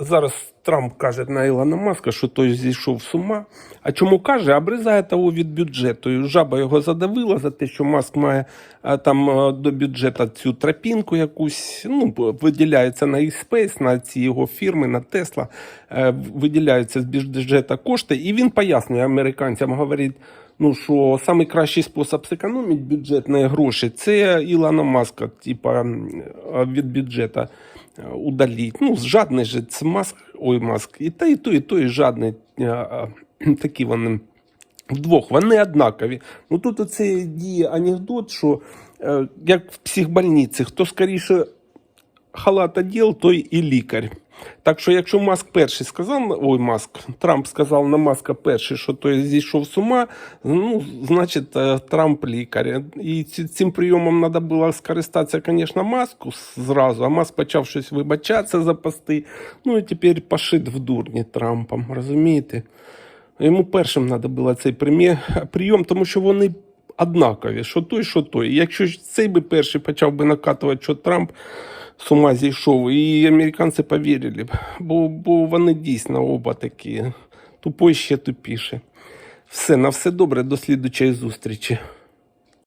Зараз Трамп каже на Ілона Маска, що той зійшов з ума. А чому каже? Обрізає того від бюджету. Жаба його задавила за те, що Маск має там до бюджету цю тропінку якусь. Ну, виділяється на e-Space, на ці його фірми, на Тесла. е, Виділяються з бюджету кошти. І він пояснює американцям, говорить. Ну що найкращий спосіб зекономити бюджетні гроші це Ілона Маска, типа від бюджету е, удаліть. Ну, жадний же це маск, ой, маск. І та, і той, і той жадний. е, е, Такі вони вдвох, вони однакові. Ну тут оце діє анекдот, що як в психбольниці, хто скоріше халат оділ, той і лікар. Так що, якщо Маск перший сказав, ой, Маск, Трамп сказав на Маска перший, що той зійшов з ума, ну, значить, е, Трамп лікар. І цим прийомом треба було скористатися, звісно, Маску зразу, а Маск почав щось вибачатися за пости. Ну і тепер пошит в дурні Трампом, розумієте? Йому першим треба було цей прийом, тому що вони однакові, що той, що той. Якщо цей би перший почав би накатувати, що Трамп з ума зійшов, і американці повірили бо, бо вони дійсно оба такі тупой ще тупіше. Все, на все добре, до слідучої зустрічі.